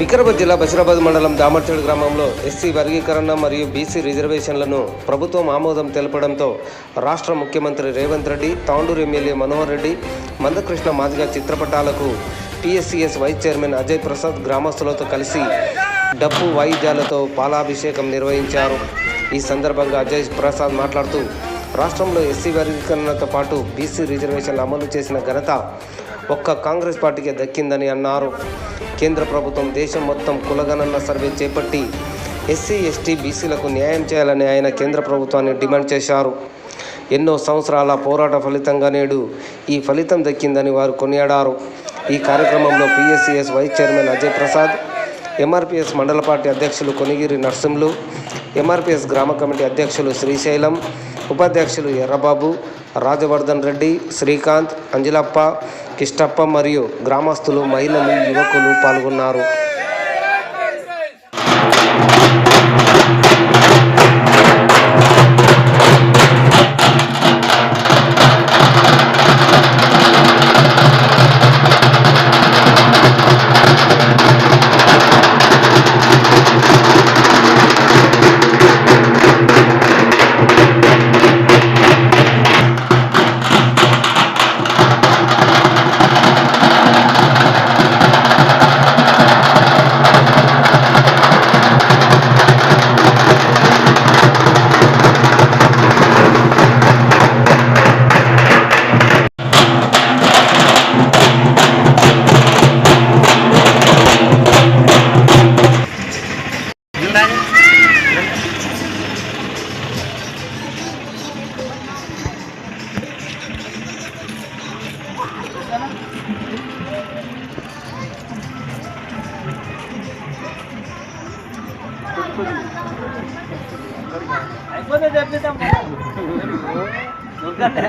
వికారాబాద్ జిల్లా బషీరాబాద్ మండలం దామర్చేడు గ్రామంలో ఎస్సీ వర్గీకరణ మరియు బీసీ రిజర్వేషన్లను ప్రభుత్వం ఆమోదం తెలపడంతో రాష్ట్ర ముఖ్యమంత్రి Revanth Reddy Tandur MLA Manohar Reddy Mandakrishna Madiga చిత్రపటాలకు PSCS vice chairman Ajay Prasad గ్రామస్తులతో కలిసి డప్పు వాయిద్యాలతో పాలాభిషేకం నిర్వహించారు. ఈ సందర్భంగా అజయ్ ప్రసాద్ మాట్లాడుతూ రాష్ట్రంలో ఎస్సీ వర్గీకరణతో పాటు బీసీ రిజర్వేషన్లు అమలు చేసిన ఘనత ఒక్క కాంగ్రెస్ పార్టీకే దక్కిందని అన్నారు. కేంద్ర ప్రభుత్వం దేశం మొత్తం కులగణన సర్వే చేపట్టి ఎస్సీ ఎస్టీ బీసీలకు న్యాయం చేయాలని ఆయన కేంద్ర ప్రభుత్వాన్ని డిమాండ్ చేశారు. ఎన్నో సంవత్సరాల పోరాట ఫలితంగా నేడు ఈ ఫలితం దక్కిందని వారు కొనియాడారు. ఈ కార్యక్రమంలో PSCS vice chairman Ajay Prasad MRPS మండల పార్టీ అధ్యక్షులు కొనిగిరి నర్సింహులు ఎంఆర్పిఎస్ గ్రామ కమిటీ అధ్యక్షులు శ్రీశైలం ఉపాధ్యక్షులు ఎర్రబాబు రాజవర్ధన్ రెడ్డి శ్రీకాంత్ అంజలప్ప కిష్టప్ప మరియు గ్రామస్తులు మహిళలు యువకులు పాల్గొన్నారు. అయిపోతే చెప్పేద్దాం. దొరకలే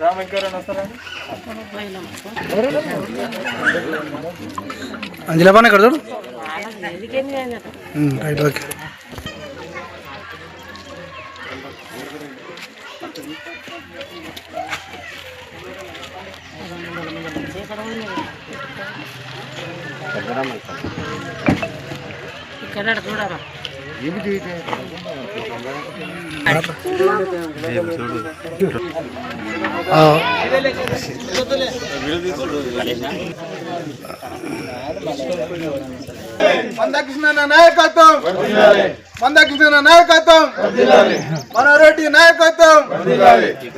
రామ ఇంకెవరైనా వస్తారా అంజలి బాగా ఇక్కడ చూడు రైట్ ఓకే Gracias. మందకృష్ణ నాయకత్వం! మందకృష్ణ నాయకత్వం! మనోరెడ్డి నాయకత్వం!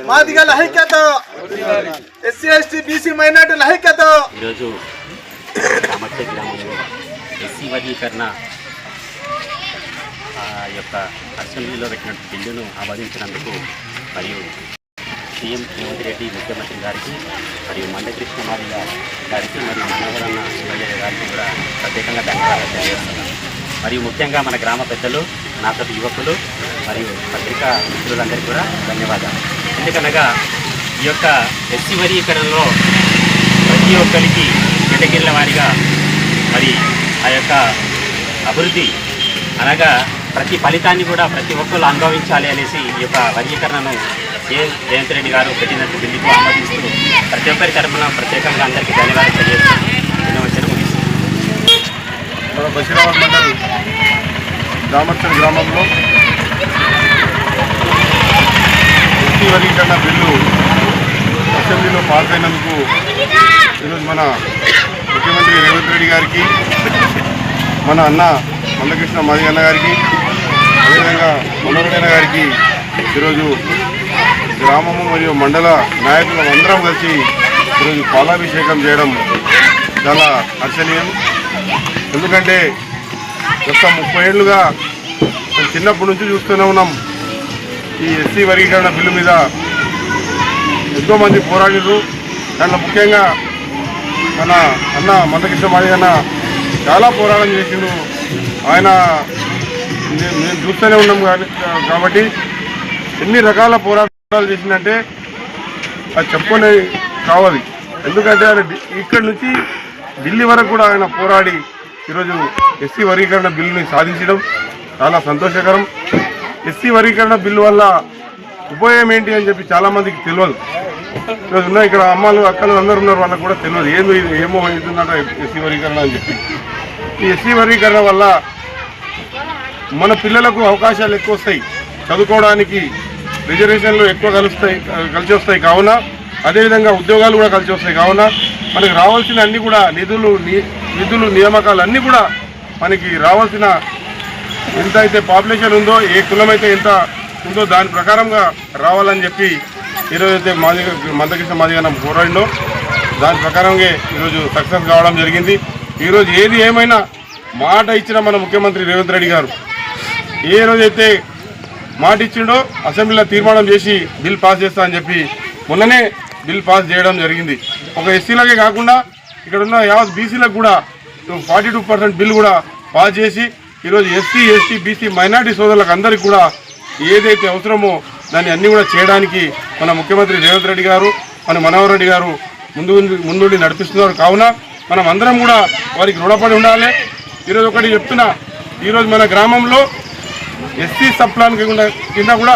మాదిగల ఐక్యత! ఎస్సీ ఎస్టీ బీసీ మైనార్టీల ఐక్యత! ఈరోజు గ్రామంలో ఎస్సీ వర్గీకరణ ఆ యొక్క అసెంబ్లీలో పెట్టిన బిల్లును ఆమోదించినందుకు మరియు సీఎం రేవంత్ రెడ్డి ముఖ్యమంత్రి గారికి మరియు మండకృష్ణ మాదిగ గారికి మరియు మనోహరన్న శివయ్య గారికి కూడా ప్రత్యేకంగా ధన్యవాదాలు తెలియజేస్తున్నాను మరియు ముఖ్యంగా మన గ్రామ పెద్దలు నాతోటి యువకులు మరియు పత్రికా మిత్రులందరికీ కూడా ధన్యవాదాలు. ఎందుకనగా ఈ యొక్క ఎస్సీ వర్గీకరణలో ప్రతి ఒక్కరికి కేటగిరీల వారిగా మరి ఆ యొక్క అభివృద్ధి అనగా ప్రతి ఫలితాన్ని కూడా ప్రతి ఒక్కరు అనుభవించాలి అనేసి ఈ యొక్క వర్గీకరణను ఏ జయంత్ రెడ్డి గారు పెట్టినట్టు బిల్లుకు ఆమోదిస్తూ ప్రతి ఒక్కరి తరఫున ప్రత్యేకంగా అందరికీ ధన్యవాదాలు తెలియజేస్తూ ఎన్నో వచ్చిన ముగిస్తుంది మన బషీరాబాద్ మండల్ దామర్చల్ గ్రామంలో ఎస్టీ వర్గీకరణ బిల్లు అసెంబ్లీలో పాస్ అయినందుకు ఈరోజు మన ముఖ్యమంత్రి రేవంత్ రెడ్డి గారికి మన అన్న మందకృష్ణ మాది అన్న గారికి అదేవిధంగా మనోహర్ గారికి ఈరోజు గ్రామము మరియు మండల నాయకులు అందరం కలిసి ఈరోజు పాలాభిషేకం చేయడం చాలా హర్షణీయం. ఎందుకంటే గత ముప్పై ఏళ్ళుగా చిన్నప్పటి నుంచి చూస్తూనే ఉన్నాం. ఈ ఎస్సీ వర్గీకరణ బిల్లు మీద ఎంతో మంది పోరాడారు దాంట్లో ముఖ్యంగా మన అన్న మందకృష్ణ మాది అన్న చాలా పోరాటం చేసిండు. ఆయన మేము చూస్తూనే ఉన్నాం కానీ కాబట్టి ఎన్ని రకాల పోరాటాలు చేసిందంటే అది చెప్పుకునే కావాలి ఎందుకంటే ఆయన ఇక్కడి నుంచి ఢిల్లీ వరకు కూడా ఆయన పోరాడి ఈరోజు ఎస్సీ వర్గీకరణ బిల్లుని సాధించడం చాలా సంతోషకరం. ఎస్సీ వర్గీకరణ బిల్లు వల్ల ఉపయోగం ఏంటి అని చెప్పి చాలామందికి తెలియదు ఈరోజు ఉన్న ఇక్కడ అమ్మలు అక్కలు అందరు ఉన్నారు వాళ్ళకి కూడా తెలియదు ఏందో ఏమో అవుతుందంట ఎస్సీ వర్గీకరణ అని చెప్పి. ఈ ఎస్సీ వర్గీకరణ వల్ల మన పిల్లలకు అవకాశాలు ఎక్కువ వస్తాయి. చదువుకోవడానికి రిజర్వేషన్లు ఎక్కువ కలుస్తాయి కలిసి వస్తాయి కావున అదేవిధంగా ఉద్యోగాలు కూడా కలిసి వస్తాయి కావున మనకి రావాల్సిన అన్ని కూడా నిధులు ని- నిధులు నియామకాలు అన్నీ కూడా మనకి రావాల్సిన ఎంత అయితే పాపులేషన్ ఉందో ఏ కులం అయితే ఎంత ఉందో దాని ప్రకారంగా రావాలని చెప్పి ఈరోజు అయితే మాది మందకృష్ణ మాదిగా పోరాడినో దాని ప్రకారంగా ఈరోజు సక్సెస్ కావడం జరిగింది. ఈరోజు ఏది ఏమైనా మాట ఇచ్చిన మన ముఖ్యమంత్రి రేవంత్ రెడ్డి గారు ఏ రోజైతే మాట ఇచ్చిండో అసెంబ్లీలో తీర్మానం చేసి బిల్ పాస్ చేస్తా అని చెప్పి మొన్ననే బిల్ పాస్ చేయడం జరిగింది. ఒక ఎస్సీలకే కాకుండా ఇక్కడ ఉన్న యావత్ బీసీలకు కూడా ఫార్టీ టూ పర్సెంట్ బిల్ కూడా పాస్ చేసి ఈరోజు ఎస్సీ ఎస్టీ బీసీ మైనార్టీ సోదరులకు అందరికీ కూడా ఏదైతే అవసరమో దాన్ని అన్నీ కూడా చేయడానికి మన ముఖ్యమంత్రి రేవంత్ రెడ్డి గారు మన మనోహర్ రెడ్డి గారు ముందు ముందుండి నడిపిస్తున్నారు. కావున మనం అందరం కూడా వారికి రుణపడి ఉండాలి. ఈరోజు ఒకటి చెప్తున్నా ఈరోజు మన గ్రామంలో ఎస్సీ సబ్ ప్లాన్ కింద కూడా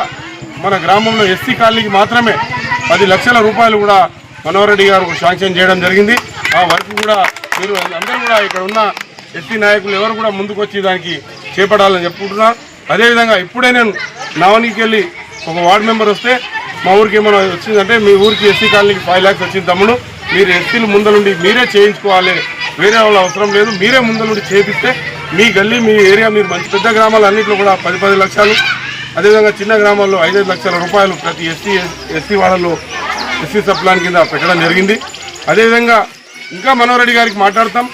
మన గ్రామంలో ఎస్సీ కాలనీకి మాత్రమే పది లక్షల రూపాయలు కూడా మనోహర్ రెడ్డి గారు శాంక్షన్ చేయడం జరిగింది. ఆ వర్క్ కూడా మీరు అందరూ కూడా ఇక్కడ ఉన్న ఎస్సీ నాయకులు ఎవరు కూడా ముందుకొచ్చి దానికి చేపట్టాలని చెప్పుకుంటున్నా అదేవిధంగా ఇప్పుడే నేను నావనికి వెళ్ళి ఒక వార్డు మెంబర్ వస్తే మా ఊరికి ఏమైనా వచ్చిందంటే మీ ఊరికి ఎస్సీ కాలనీకి ఫైవ్ ల్యాక్స్ వచ్చింది తమ్ముడు. మీరు ఎస్సీలు ముందలుండి మీరే చేయించుకోవాలి. వేరే వాళ్ళ అవసరం లేదు. మీరే ముందలుండి చేపిస్తే మీ గల్లీ మీ ఏరియా మీరు మంచి పెద్ద గ్రామాలు అన్నింటిలో కూడా పది పది లక్షలు. అదేవిధంగా చిన్న గ్రామాల్లో ఐదైదు లక్షల రూపాయలు ప్రతి ఎస్సీ ఎస్సీ వాళ్ళలో ఎస్సీ సప్లాన్ కింద పెట్టడం జరిగింది. అదేవిధంగా ఇంకా మనోరెడ్డి గారికి మాట్లాడతాం.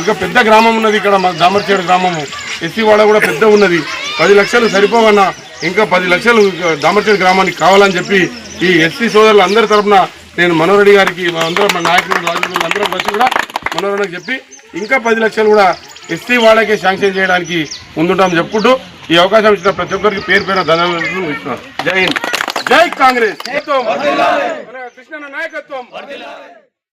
ఇంకా పెద్ద గ్రామం ఉన్నది ఇక్కడ మా దామర్చేడు గ్రామము. ఎస్సీ వాడ కూడా పెద్ద ఉన్నది. పది లక్షలు సరిపోవన్నా ఇంకా పది లక్షలు దామర్చేడు గ్రామానికి కావాలని చెప్పి ఈ ఎస్సీ సోదరులు అందరి తరపున నేను మనోరెడ్డి గారికి మా అందరం మా నాయకులు రాజకీయులు అందరం కలిసి కూడా మనోరెడ్డికి చెప్పి ఇంకా పది లక్షలు కూడా ఎస్సీ వాళ్ళకే శాంక్షన్ చేయడానికి ముందుంటామని చెప్పుకుంటూ ఈ అవకాశం ఇచ్చిన ప్రతి ఒక్కరికి పేరు పేరు ధన్యవాదాలు ఇస్తున్నాను. జై హింద్. జై కాంగ్రెస్. కృష్ణన్న నాయకత్వం.